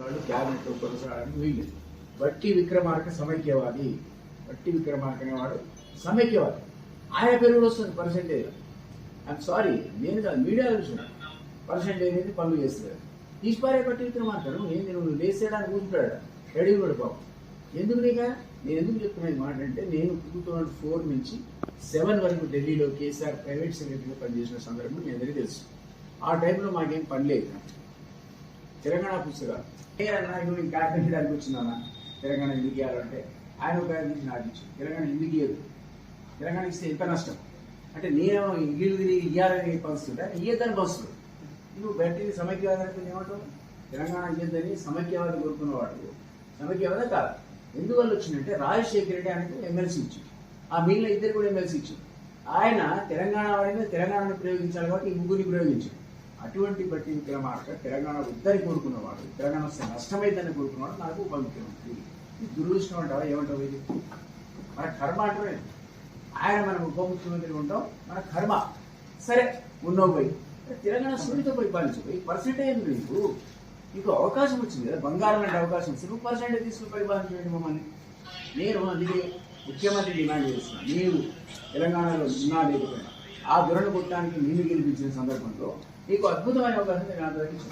వాళ్ళు క్యాబినెట్లో కొనసాగడానికి వీలు బట్టి విక్రమార్క సమైక్యవాది బట్టి విక్రమార్క అనేవాడు సమైక్యవాది. ఆయన పేరు కూడా వస్తుంది పర్సెంటేజ్. ఐఎమ్ సారీ నేను కాదు మీడియా చూసిన పర్సెంటేజ్ అనేది పనులు చేస్తున్నారు. తీసిపారే పట్టి విక్రమార్కను నేను నువ్వు లేసేయడానికి కూర్చుంటాడు. రెడీ కూడా పాపం. ఎందుకు నీక? నేను ఎందుకు చెప్తున్నా మాట అంటే నేను టూ థౌజండ్ ఫోర్ నుంచి సెవెన్ వరకు ఢిల్లీలో కేసీఆర్ ప్రైవేట్ సెక్రటరీగా పనిచేసిన సందర్భం మీ అందరికీ తెలుసు. ఆ టైంలో మాకేం పని లేదు. తెలంగాణ పుస్తకాలు నేనన్నా ఇప్పుడు నేను కాకినాడ చేయడానికి వచ్చిందన్నా? తెలంగాణ ఎందుకు ఇవ్వాలంటే ఆయన ఒక నుంచి నాకు తెలంగాణ ఎందుకు ఇవ్వదు తెలంగాణ ఇస్తే ఎంత నష్టం? అంటే నేను ఇల్లు తిరిగి ఇవ్వాలని పంచుతుంటే ఇయ్యద్దని పరిస్థితులు నువ్వు బయటికి సమైక్యవాదానికి ఏమంటావు? తెలంగాణ ఇయ్యద్దని సమైక్యవాది కోరుకున్నవాడు. సమైక్యవాదం కాదు. ఎందువల్ల వచ్చిందంటే రాజశేఖర రెడ్డి ఆయనకు ఎమ్మెల్సీ ఇచ్చింది ఆ మిగిలిన ఇద్దరు కూడా ఎమ్మెల్సీ ఇచ్చింది ఆయన తెలంగాణ వాడిని తెలంగాణను ప్రయోగించాలి కాబట్టి ఈ ముగ్గురిని ప్రయోగించాడు. అటువంటి బట్టి విక్రమార్క తెలంగాణ ఉద్దరి కోరుకున్నవాడు తెలంగాణ వస్తే నష్టమైందని కోరుకున్నవాడు నాకు ఉప ముఖ్యమంత్రి ఇది దురదృష్టం అంటావా? ఏమంటావు ఇది? మన కర్మ అంటే ఆయన మనం ఉప ముఖ్యమంత్రి ఉంటాం మన కర్మ. సరే ఉన్నావు పోయి. తెలంగాణ సున్నితో పోయి పాలించిపోయి అయింది నీకు నీకు అవకాశం వచ్చింది కదా బంగారం లాంటి అవకాశం వచ్చింది. నువ్వు పర్సెంట్ తీసుకుని పరిపాలించండి మమ్మల్ని. నేను అందుకే ముఖ్యమంత్రి డిమాండ్ చేస్తున్నా. మీరు తెలంగాణలో ఉన్నా లేకపోయినా ఆ దురణ కొట్టడానికి నేను గెలిపించిన సందర్భంలో నీకు అద్భుతమైన అవకాశం నేను ఆంధ్రప్రదేశ్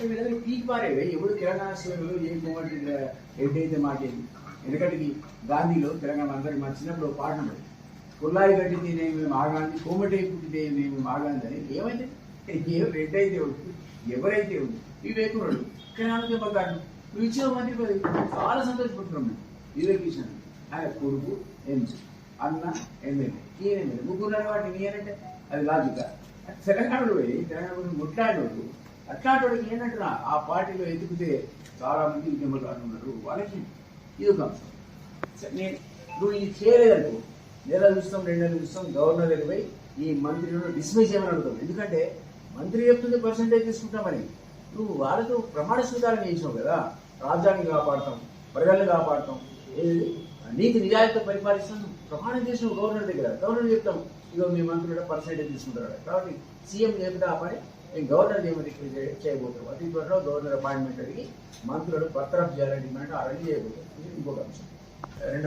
వీళ్ళందరూ పీక్ పారేవే ఎవడు తెలంగాణ సీఎంలు ఏ కోమటి రెడ్డి అయితే మాటేది ఎందుకంటే గాంధీలో తెలంగాణ అందరికి మా చిన్నప్పుడు ఒక పాట ఉండేది. కుల్లాయి గడ్డితే నేను ఆగాంది కోమటి పుట్టితే మేము ఆగాంది అని ఏమైతే? ఏ రెడ్డి అయితే ఉంది ఎవరైతే ఉంది వివేకుడు కానీ ఆమె బంగారు నువ్వు ఇచ్చిన మంత్రి పదవి. చాలా సంతోషపడుతున్నాం మేము. వివేక్ కిషన్ ఆయన కొడుకు ఎంజీ అన్న ఎమ్మెల్యే ఈయన ఎమ్మెల్యే. ముగ్గురు వాటిని ఈయనంటే అది లాజిక తెలంగాణలో పోయి తెలంగాణ గురించి ముట్లాడోడు అట్లాంటి ఏంటంటున్నా ఆ పార్టీలో ఎదుగుతే చాలా మంది ఉద్యమకారులు ఉన్నారు. వాళ్ళకి ఇది ఒక అంశం. నేను నువ్వు ఇది చేయలేదనుకో నెల చూస్తాం రెండు నెలలు చూస్తాం గవర్నర్ దగ్గర పోయి ఈ మంత్రిని డిస్మిస్ చేయమని అడుగుతాం ఎందుకంటే మంత్రి చెప్తుంది పర్సంటేజ్ తీసుకుంటామని నువ్వు వాళ్ళతో ప్రమాణ స్వీకారం చేసినావు కదా. రాజ్యాన్ని కాపాడతాం ప్రజల్ని కాపాడతాం. నీతి నిజాయితీ పరిపాలిస్తాం. ప్రమాణం చేసిన గవర్నర్ దగ్గర. గవర్నర్ చెప్తాం ఇగో మీ మంత్రులు పర్సెంటేజ్ తీసుకుంటారు కాబట్టి సీఎం చెప్తే ఆ పని నేను గవర్నర్ చేయమని చేయబోతాం అతి త్వరలో గవర్నర్ అపాయింట్మెంట్ అడిగి మంత్రులు బర్తరఫ్ చేయాలని డిమాండ్ ఆ రెడీ ఇది ఇంకొక అంశం. రెండు